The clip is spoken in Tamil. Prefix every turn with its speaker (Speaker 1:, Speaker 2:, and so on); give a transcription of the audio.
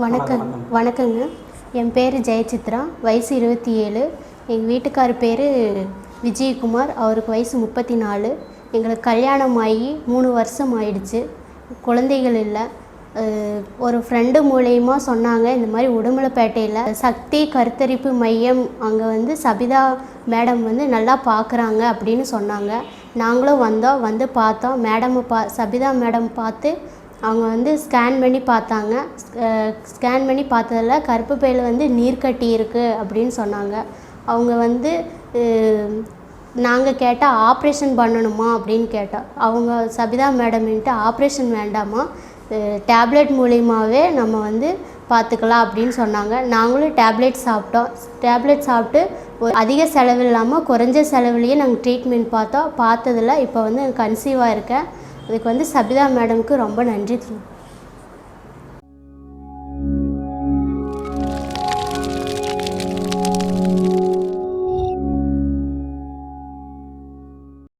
Speaker 1: வணக்கம். வணக்கங்க. என் பேர் ஜெயசித்ரா. வயசு இருபத்தி ஏழு. எங்கள் வீட்டுக்கார் பேர் விஜயகுமார். அவருக்கு வயசு முப்பத்தி நாலு. எங்களுக்கு கல்யாணம் ஆகி மூணு வருஷம் ஆயிடுச்சு குழந்தைகள் இல்லை. ஒரு ஃப்ரெண்டு மூலயமா சொன்னாங்க இந்த மாதிரி உடுமலைப்பேட்டையில் சக்தி கருத்தரிப்பு மையம் அங்கே வந்து சபிதா மேடம் வந்து நல்லா பார்க்குறாங்க அப்படின்னு சொன்னாங்க. நாங்களும் வந்தோம் வந்து பார்த்தோம். மேடமை பா சபிதா மேடம் பார்த்து அவங்க வந்து ஸ்கேன் பண்ணி பார்த்தாங்க. ஸ்கேன் பண்ணி பார்த்ததில் கருப்பு பையில் வந்து நீர் கட்டி இருக்குது அப்படின்னு சொன்னாங்க. அவங்க வந்து நாங்கள் கேட்டால் ஆப்ரேஷன் பண்ணணுமா அப்படின்னு கேட்டோம் அவங்க சபிதா மேடம்ன்ட்டு ஆப்ரேஷன் வேண்டாமா டேப்லெட் மூலியமாகவே நம்ம வந்து பார்த்துக்கலாம் அப்படின்னு சொன்னாங்க. நாங்களும் டேப்லெட் சாப்பிட்டோம். டேப்லெட் சாப்பிட்டு ஒரு அதிக செலவு இல்லாமல் குறைஞ்ச செலவுலேயே நாங்கள் ட்ரீட்மெண்ட் பார்த்தோம். பார்த்ததில் இப்போ வந்து கன்சீவாக இருக்கேன். அதுக்கு வந்து சபிதா மேடம்க்கு ரொம்ப நன்றி